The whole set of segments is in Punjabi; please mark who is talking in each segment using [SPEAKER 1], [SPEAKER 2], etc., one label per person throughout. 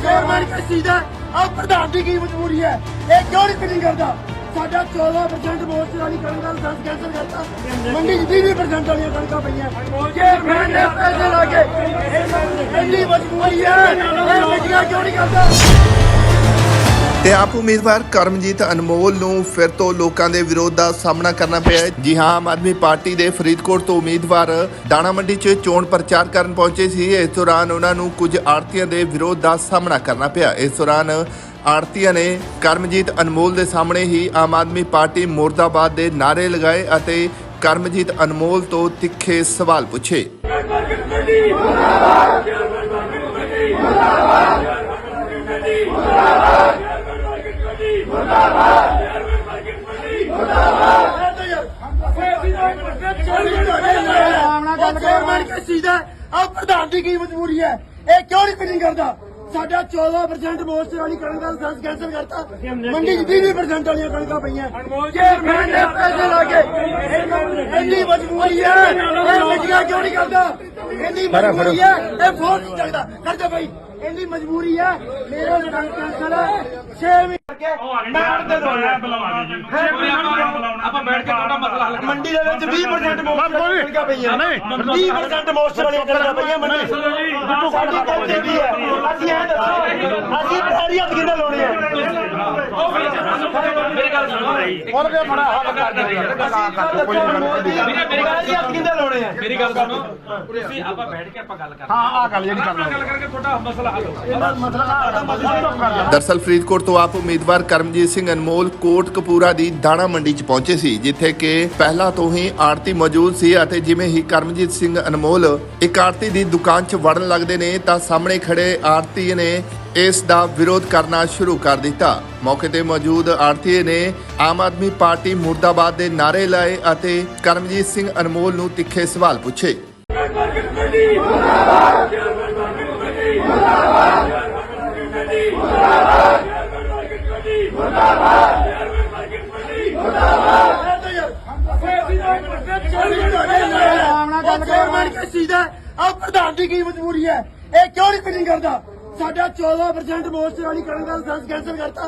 [SPEAKER 1] ਚੇਅਰਮੈਨ ਕਿਸ ਦਾ ਆ ਪ੍ਰਧਾਨ ਦੀ ਕੀ ਮਜਬੂਰੀ ਹੈ? ਇਹ ਕਿਉਂ ਨਹੀਂ ਫਿਟਿੰਗ ਕਰਦਾ? ਸਾਡਾ 14% ਮੋਸਟ ਵਾਲੀ ਕਣਕ ਦਾ ਲਾਇਸੈਂਸ ਕੈਂਸਲ ਕਰਤਾ। ਮੰਡੀ 'ਚ 20% ਵਾਲੀਆਂ ਕਣਕਾਂ ਪਈਆਂ। ਚੇਅਰਮੈਨ ਨੇ ਪੈਸੇ ਲਾ ਕੇ ਇੰਨੀ ਮਜਬੂਰੀ ਹੈ, ਇਹ ਮੀਟਿੰਗਾਂ ਕਿਉਂ ਨਹੀਂ ਕਰਦਾ?
[SPEAKER 2] ਤੇ ਆਪ ਉਮੀਦਵਾਰ ਕਰਮਜੀਤ ਅਨਮੋਲ ਨੂੰ ਫਿਰ ਤੋਂ ਲੋਕਾਂ ਦੇ ਵਿਰੋਧ ਦਾ ਸਾਹਮਣਾ ਕਰਨਾ ਪਿਆ ਹੈ। ਜੀ ਹਾਂ, ਆਮ ਆਦਮੀ ਪਾਰਟੀ ਦੇ ਫਰੀਦਕੋਟ ਤੋਂ ਉਮੀਦਵਾਰ ਦਾਣਾ ਮੰਡੀ 'ਚ ਚੋਣ ਪ੍ਰਚਾਰ ਕਰਨ ਪਹੁੰਚੇ ਸੀ। ਇਸ ਦੌਰਾਨ ਉਹਨਾਂ ਨੂੰ ਕੁਝ ਆੜਤੀਆਂ ਦੇ ਵਿਰੋਧ ਦਾ ਸਾਹਮਣਾ ਕਰਨਾ ਪਿਆ। ਇਸ ਦੌਰਾਨ ਆੜਤੀਆਂ ਨੇ ਕਰਮਜੀਤ ਅਨਮੋਲ ਦੇ ਸਾਹਮਣੇ ਹੀ ਆਮ ਆਦਮੀ ਪਾਰਟੀ ਮੁਰਦਾਬਾਦ ਦੇ ਨਾਅਰੇ ਲਗਾਏ ਅਤੇ ਕਰਮਜੀਤ ਅਨਮੋਲ ਤੋਂ ਤਿੱਖੇ ਸਵਾਲ ਪੁੱਛੇ
[SPEAKER 1] ਚੇਅਰਮੈਨ ਕਿਸ ਚੀਜ਼ ਦਾ ਆ ਪ੍ਰਧਾਨ ਦੀ ਕੀ ਮਜਬੂਰੀ ਹੈ? ਇਹ ਕਿਉਂ ਨਹੀਂ ਫਿਟਿੰਗ ਕਰਦਾ? ਸਾਡਾ 14% ਮੋਸਟ ਵਾਲੀ ਕਣਕ ਦਾ ਲਾਇਸੈਂਸ ਕੈਂਸਲ ਕਰਤਾ। ਮੰਡੀ 'ਚ 20% ਵਾਲੀਆਂ ਕਣਕਾਂ ਪਈਆਂ। ਚੇਅਰਮੈਨ ਨੇ ਪੈਸੇ ਲਾ ਕੇ ਇੰਨੀ ਮਜਬੂਰੀ ਹੈ ਇਹ ਮੀਟਿੰਗਾਂ ਕਿਉਂ ਨਹੀਂ ਕਰਦਾ? ਇੰਨੀ ਮਜਬੂਰੀ ਹੈ ਇਹ ਫੋਨ ਨਹੀਂ ਚੱਕਦਾ ਕਰ ਜਾ ਭਾਈ ਇੰਨੀ ਮਜਬੂਰੀ ਹੈ ਮੇਰੇ ਲਾਇਸੈਂਸ ਕੈਂਸਲ 6 ਮਹੀਨੇ ਮੈਂ ਅੜਦੇ ਦੋਣਾ
[SPEAKER 3] ਆਪਾਂ ਬੈਠ ਕੇ ਤੁਹਾਡਾ ਮਸਲਾ ਹੱਲ
[SPEAKER 1] ਮੰਡੀ ਦੇ ਵਿੱਚ 20% ਮੋਸਟ ਵਾਲੀਆਂ ਕਣਕਾਂ ਪਈਆਂ। 20% ਮੋਸਟ ਵਾਲੀਆਂ ਕਣਕਾਂ ਪਈਆਂ ਮੰਡੀ। ਸਾਡੀ ਕੰਚੇ ਦੀ ਹੈ ਅਸੀਂ ਐਂ ਦੱਸੋ ਅਸੀਂ ਪੈਰੀ ਹੱਥ ਕਿੰਨੇ ਲਾਉਣੇ ਆ
[SPEAKER 3] ਮੇਰੀ ਗੱਲ ਸੁਣੋ
[SPEAKER 1] ਉਹਦੇ ਬੜਾ ਹੱਲ ਕਰ ਦੇ ਕੋਈ ਮੇਰੀ ਗੱਲ ਹੱਥ ਕਿੰਨੇ ਲਾਉਣੇ ਆ
[SPEAKER 3] ਮੇਰੀ ਗੱਲ ਸੁਣੋ। ਤੁਸੀਂ ਆਪਾਂ ਬੈਠ ਕੇ ਆਪਾਂ ਗੱਲ ਕਰਦੇ
[SPEAKER 1] ਹਾਂ ਆ ਗੱਲ ਜਿਹੜੀ
[SPEAKER 3] ਆਪਾਂ ਗੱਲ ਕਰਕੇ ਤੁਹਾਡਾ ਮਸਲਾ ਹੱਲ ਹੋਊਗਾ
[SPEAKER 2] ਦਰਸਲ ਫਰੀਦਕੋਟ ਤੋਂ ਆਪ ਉਮੀਦਵਾਰ ਕਰਮਜੀਤ ਸਿੰਘ ਅਨਮੋਲ ਕੋਟ ਕਪੂਰਾ ਦੀ ਦਾਣਾ ਮੰਡੀ 'ਚ ਪਹੁੰਚੇ ਸੀ ਜਿੱਥੇ ਕਿ ਪਹਿਲਾਂ ਤੋਂ ਹੀ ਆੜਤੀ ਮੌਜੂਦ ਸੀ ਅਤੇ ਜਿਵੇਂ ਹੀ ਕਰਮਜੀਤ ਸਿੰਘ ਅਨਮੋਲ ਇੱਕ ਆੜਤੀ ਦੀ ਦੁਕਾਨ 'ਚ ਵੜਨ ਲੱਗਦੇ ਨੇ ਤਾਂ ਸਾਹਮਣੇ ਖੜੇ ਆੜਤੀ ਨੇ ਇਸ ਦਾ ਵਿਰੋਧ ਕਰਨਾ ਸ਼ੁਰੂ ਕਰ ਦਿੱਤਾ। ਮੌਕੇ ਤੇ ਮੌਜੂਦ ਆੜਤੀ ਨੇ ਆਮ ਆਦਮੀ ਪਾਰਟੀ ਮੁਰਦਾਬਾਦ ਦੇ ਨਾਅਰੇ ਲਾਏ ਅਤੇ ਕਰਮਜੀਤ ਸਿੰਘ ਅਨਮੋਲ ਨੂੰ ਤਿੱਖੇ ਸਵਾਲ ਪੁੱਛੇ।
[SPEAKER 1] ਆ ਪ੍ਰਧਾਨ ਦੀ ਕੀ ਮਜਬੂਰੀ ਹੈ? ਇਹ ਕਿਉਂ ਨਹੀਂ ਕਰਦਾ? ਸਾਡਾ 14% ਮੋਸਟ ਵਾਲੀ ਕਣਕ ਦਾ ਲਾਇਸੈਂਸ ਕੈਂਸਲ ਕਰਤਾ।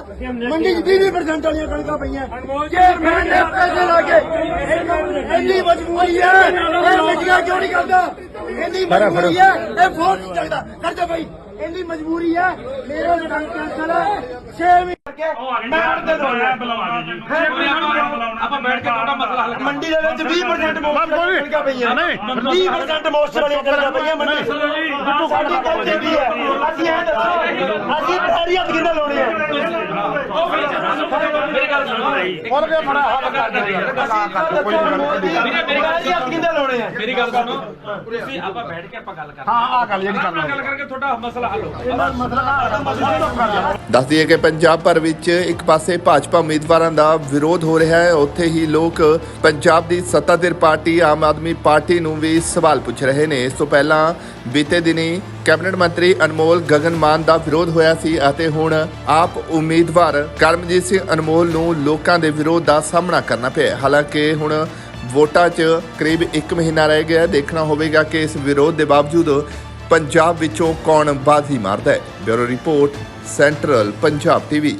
[SPEAKER 1] ਮੰਡੀ 'ਚ 20% ਵਾਲੀਆਂ ਕਣਕਾਂ ਪਈਆਂ। ਚੇਅਰਮੈਨ ਨੇ ਪੈਸੇ ਲਾ ਕੇ ਇੰਨੀ ਮਜਬੂਰੀ ਹੈ ਇਹ ਮੀਟਿੰਗਾਂ ਕਿਉਂ ਨਹੀਂ ਕਰਦਾ? ਇੰਨੀ ਮਜਬੂਰੀ ਹੈ ਇਹ ਫੋਨ ਨਹੀਂ ਚੱਕਦਾ। ਕਰ ਜਾ ਭਾਈ ਇੰਨੀ ਮਜਬੂਰੀ ਹੈ ਮੇਰੇ ਲਾਇਸੈਂਸ ਕੈਂਸਲ 6 ਮਹੀਨੇ ਮੈਂ ਅੜਦੇ ਦੋਣਾ
[SPEAKER 3] ਆਪਾਂ ਬੈਠ ਕੇ ਤੁਹਾਡਾ ਮਸਲਾ ਹੱਲ
[SPEAKER 1] ਮੰਡੀ ਦੇ ਵਿੱਚ 20% ਮੋਸਟ ਵਾਲੀਆਂ ਕਣਕਾਂ ਪਈਆਂ। 20% ਮੋਸਟ ਵਾਲੀਆਂ ਕਣਕਾਂ ਪਈਆਂ ਮੰਡੀ। ਸਾਡੀ ਕੰਚੇ ਦੀ ਹੈ ਅਸੀਂ ਐਂ ਦੱਸੋ ਅਸੀਂ ਪੈਰੀ ਹੱਥ ਕਿੰਨੇ ਲਾਉਣੇ ਆ
[SPEAKER 3] ਮੇਰੀ ਗੱਲ ਸੁਣੋ
[SPEAKER 1] ਉਹਦੇ ਬੜਾ ਹੱਲ ਕਰ ਦੇ ਕੋਈ ਮੇਰੀ ਗੱਲ ਹੱਥ ਕਿੰਨੇ ਲਾਉਣੇ ਆ
[SPEAKER 3] ਮੇਰੀ ਗੱਲ ਸੁਣੋ। ਤੁਸੀਂ ਆਪਾਂ ਬੈਠ ਕੇ ਆਪਾਂ ਗੱਲ ਕਰਦੇ
[SPEAKER 1] ਹਾਂ ਆ ਗੱਲ ਜਿਹੜੀ
[SPEAKER 3] ਆਪਾਂ ਗੱਲ ਕਰਕੇ ਤੁਹਾਡਾ ਮਸਲਾ ਹੱਲ ਹੋਊਗਾ।
[SPEAKER 2] ਦੱਸ ਦਈਏ ਕਿ ਪੰਜਾਬ ਭਰ ਵਿੱਚ ਇੱਕ ਪਾਸੇ ਭਾਜਪਾ ਉਮੀਦਵਾਰਾਂ ਦਾ ਵਿਰੋਧ ਹੋ ਰਿਹਾ ਹੈ ਉੱਥੇ ਹੀ ਲੋਕ ਪੰਜਾਬ ਦੀ ਸੱਤਾਧਿਰ ਪਾਰਟੀ, ਆਮ ਆਦਮੀ ਪਾਰਟੀ ਨੂੰ ਵੀ ਸਵਾਲ ਪੁੱਛ ਰਹੇ ਨੇ। ਇਸ ਤੋਂ ਪਹਿਲਾਂ ਬੀਤੇ ਦਿਨੀ ਕੈਬਨਿਟ ਮੰਤਰੀ ਅਨਮੋਲ ਗਗਨ ਮਾਨ ਦਾ ਵਿਰੋਧ ਹੋਇਆ ਸੀ ਅਤੇ ਹੁਣ ਆਪ ਉਮੀਦਵਾਰ ਕਰਮਜੀਤ ਸਿੰਘ ਅਨਮੋਲ ਨੂੰ ਲੋਕਾਂ ਦੇ ਵਿਰੋਧ ਦਾ ਸਾਹਮਣਾ ਕਰਨਾ ਪਿਆ ਹਾਲਾਂਕਿ ਹੁਣ ਵੋਟਾਂ 'ਚ ਕਰੀਬ 1 ਮਹੀਨਾ ਰਹਿ ਗਿਆ ਦੇਖਣਾ ਹੋਵੇਗਾ ਕਿ ਇਸ ਵਿਰੋਧ ਦੇ ਬਾਵਜੂਦ ਪੰਜਾਬ ਵਿੱਚੋਂ ਕੌਣ ਬਾਜ਼ੀ ਮਾਰਦਾ ਹੈ। Bureau report, central Punjab TV.